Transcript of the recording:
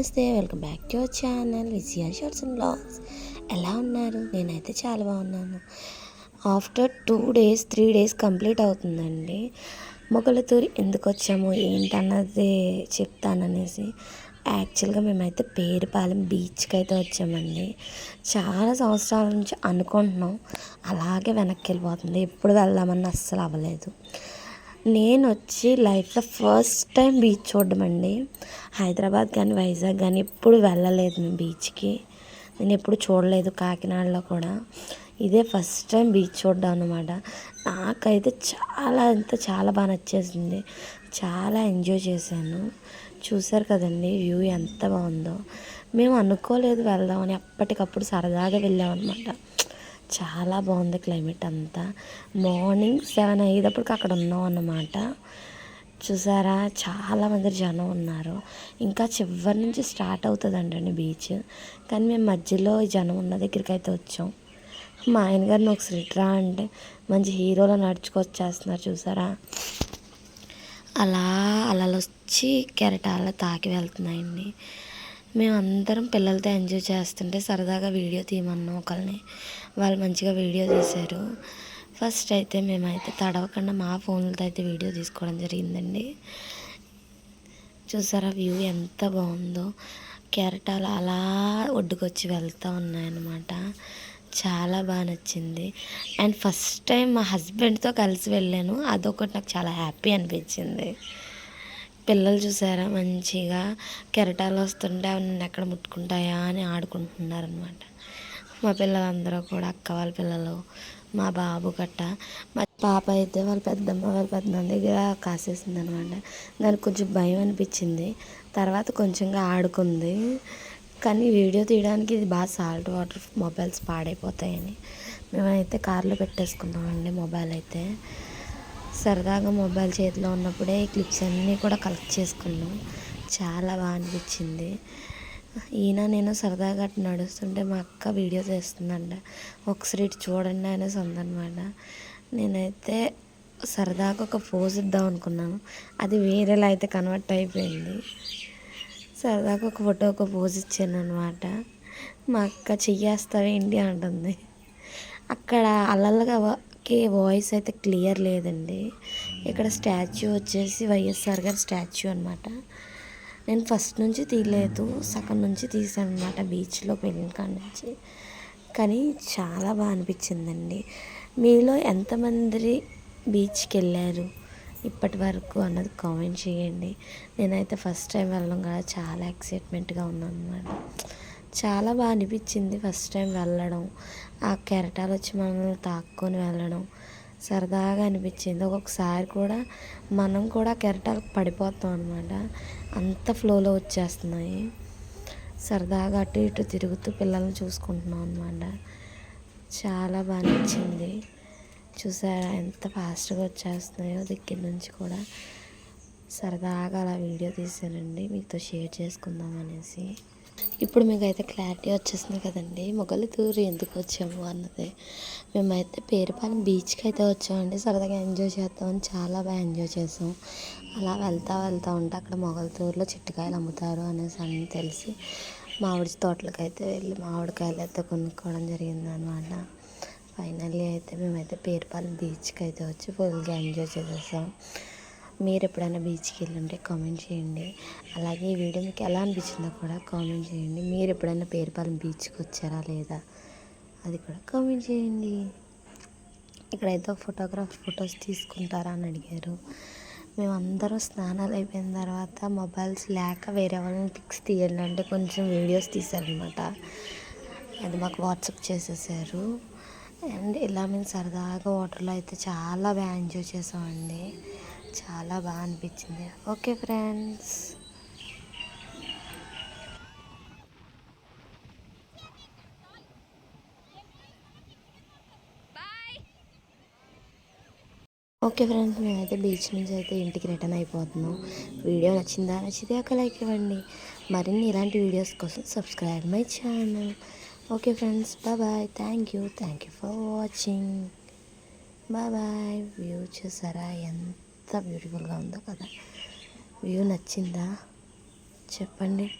నమస్తే welcome back to our channel Vijaya shorts and vlogs. ఎలా ఉన్నారు? నేనైతే చాలా బాగున్నాను. After two days three days complete అవుతుందండి. మొగలతూరి ఎందుకు వచ్చాము ఏంటన్నది చెప్తాననేసి. యాక్చువల్గా మేమైతే పేరుపాలెం బీచ్కి అయితే వచ్చామండి. చాలా సంవత్సరాల నుంచి అనుకుంటున్నాం. అలాగే వెనక్కి వెళ్ళిపోతుంది. ఎప్పుడు వెళ్దామని అస్సలు అవ్వలేదు. నేను వచ్చి లైఫ్లో ఫస్ట్ టైం బీచ్ చూడడం అండి హైదరాబాద్ కానీ వైజాగ్ కానీ ఎప్పుడు వెళ్ళలేదు మేము బీచ్కి. నేను ఎప్పుడు చూడలేదు కాకినాడలో కూడా. ఇదే ఫస్ట్ టైం బీచ్ చూడడం అనమాట నాకైతే చాలా అంతా చాలా బాగా నచ్చేసింది. చాలా ఎంజాయ్ చేశాను. చూశారు కదండి వ్యూ ఎంత బాగుందో. మేము అనుకోలేదు వెళ్దామని అప్పటికప్పుడు సరదాగా వెళ్ళామన్నమాట. చాలా బాగుంది క్లైమేట్ అంతా. మార్నింగ్ సెవెన్ అయ్యేటప్పటికి అక్కడ ఉన్నాం అన్నమాట. చూసారా? చాలా మంది జనం ఉన్నారు. ఇంకా చివరి నుంచి స్టార్ట్ అవుతుందండి బీచ్. కానీ మేము మధ్యలో జనం ఉన్న దగ్గరికి అయితే వచ్చాం. మా ఆయన గారిని ఒకసారి రా అంటే మంచి హీరోలో నడుచుకొచ్చేస్తున్నారు చూసారా? అలా అలలు వచ్చి కెరటాల తాకి వెళ్తున్నాయండి. మేమందరం పిల్లలతో ఎంజాయ్ చేస్తుంటే సరదాగా వీడియో తీయమన్నాం ఒకరిని వాళ్ళు మంచిగా వీడియో తీశారు. ఫస్ట్ అయితే మేమైతే తడవకుండా మా ఫోన్లతో అయితే వీడియో తీసుకోవడం జరిగిందండి. చూసారా వ్యూ ఎంత బాగుందో. కెరటాలు అలా ఒడ్డుకొచ్చి వెళ్తూ ఉన్నాయన్నమాట. చాలా బాగా నచ్చింది. అండ్ ఫస్ట్ టైం మా హస్బెండ్తో కలిసి వెళ్ళాను. అదొకటి నాకు చాలా హ్యాపీ అనిపించింది. పిల్లలు చూసారా? మంచిగా కెరటాలు వస్తుంటే అవి నన్ను ఎక్కడ ముట్టుకుంటాయా అని ఆడుకుంటున్నారనమాట మా పిల్లలందరూ కూడా అక్క వాళ్ళ పిల్లలు మా బాబు గట్ట మా పాప అయితే వాళ్ళ పెద్దమ్మ వాళ్ళ పెద్దమ్మ దగ్గర కాసేసింది అనమాట దానికి కొంచెం భయం అనిపించింది. తర్వాత కొంచెంగా ఆడుకుంది. కానీ వీడియో తీయడానికి ఇది బాగా సాల్ట్ వాటర్ మొబైల్స్ పాడైపోతాయని. మేమైతే కార్లో పెట్టేసుకున్నామండి మొబైల్ అయితే. సరదాగా మొబైల్ చేతిలో ఉన్నప్పుడే ఈ క్లిప్స్ అన్నీ కూడా కలెక్ట్ చేసుకున్నాం. చాలా బాగా అనిపించింది. ఈయన నేను సరదాగా అటు నడుస్తుంటే మా అక్క వీడియో చేస్తుందంట. ఒకసారి ఇటు చూడండి అనేసి ఉందన్నమాట నేనైతే సరదాగా ఒక పోజ్ ఇద్దాం అనుకున్నాను. అది వేరేలా అయితే కన్వర్ట్ అయిపోయింది. సరదాగా ఒక ఫోటో ఒక పోజ్ ఇచ్చాను అనమాట మా అక్క చెయ్యేస్తావేంటి అంటుంది. అక్కడ అల్లలుగా కి వాయిస్ అయితే క్లియర్ లేదండి. ఇక్కడ స్టాచ్యూ వచ్చేసి వైఎస్ఆర్ గారి స్టాచ్యూ అనమాట నేను ఫస్ట్ నుంచి తీయలేదు సగం నుంచి తీసాను అనమాట బీచ్లో వెళ్ళిన కాడ నుంచి. కానీ చాలా బాగా అనిపించిందండి. మీలో ఎంతమంది బీచ్కి వెళ్ళారు ఇప్పటి వరకు అన్నది కామెంట్ చేయండి. నేనైతే ఫస్ట్ టైం వెళ్ళడం కదా చాలా ఎక్సైట్మెంట్గా ఉన్నాను అనమాట చాలా బాగా అనిపించింది ఫస్ట్ టైం వెళ్ళడం. ఆ కెరటాలు వచ్చి మనల్ని తాక్కొని వెళ్ళడం. సరదాగా అనిపించింది. ఒక్కొక్కసారి కూడా మనం కూడా కెరటాలకు పడిపోతాం అనమాట అంత ఫ్లోలో వచ్చేస్తున్నాయి. సరదాగా అటు ఇటు తిరుగుతూ పిల్లల్ని చూసుకుంటున్నాం అనమాట చాలా బాగా నచ్చింది చూసారా ఎంత ఫాస్ట్గా వచ్చేస్తున్నాయో దగ్గర నుంచి కూడా. సరదాగా అలా వీడియో తీసానండి. మీతో షేర్ చేసుకుందాం అనేసి. ఇప్పుడు మీకు అయితే క్లారిటీ వచ్చేసింది కదండి. మొగలితూరు ఎందుకు వచ్చాము అన్నది. మేమైతే పేరుపాలెం బీచ్కి అయితే వచ్చామండి. సరదాగా ఎంజాయ్ చేద్దామని చాలా బాగా ఎంజాయ్ చేసాం. అలా వెళ్తా వెళ్తా ఉంటే అక్కడ మొగలితూరులో చిట్టుకాయలు అమ్ముతారు అనేసి అని తెలిసి మామిడి తోటలకు అయితే వెళ్ళి మామిడికాయలు అయితే కొనుక్కోవడం జరిగింది అనమాట ఫైనల్లీ అయితే మేమైతే పేరుపాలెం బీచ్కి అయితే వచ్చి ఫుల్గా ఎంజాయ్ చేసేసాం. మీరు ఎప్పుడైనా బీచ్కి వెళ్ళుంటే కామెంట్ చేయండి. అలాగే ఈ వీడియో మీకు ఎలా అనిపించిందో కూడా కామెంట్ చేయండి. మీరు ఎప్పుడైనా పేరుపాలెం బీచ్కి వచ్చారా లేదా అది కూడా కామెంట్ చేయండి. ఇక్కడైతే ఒక ఫోటోగ్రాఫ్ ఫొటోస్ తీసుకుంటారా అని అడిగారు. మేమందరం స్నానాలు అయిపోయిన తర్వాత మొబైల్స్ లేక వేరే వాళ్ళని పిక్స్ తీయండి అంటే కొంచెం వీడియోస్ తీశారనమాట అది మాకు వాట్సాప్ చేసేసారు. అండ్ ఇలా మేము సరదాగా వాటర్లో అయితే చాలా బాగా ఎంజాయ్ చేసామండి. చాలా బాగా అనిపించింది. Okay friends. ఓకే ఫ్రెండ్స్ మేమైతే బీచ్ నుంచి అయితే ఇంటికి రిటర్న్ అయిపోతున్నాం. వీడియో నచ్చిందా? నచ్చితే ఒక లైక్ ఇవ్వండి. మరిన్ని ఇలాంటి వీడియోస్ కోసం subscribe my channel. Okay friends bye. Thank you. Thank you for watching. Bye view చూసారా? ఎంత బ్యూటిఫుల్గా ఉందో కదా? వ్యూ నచ్చిందా? చెప్పండి.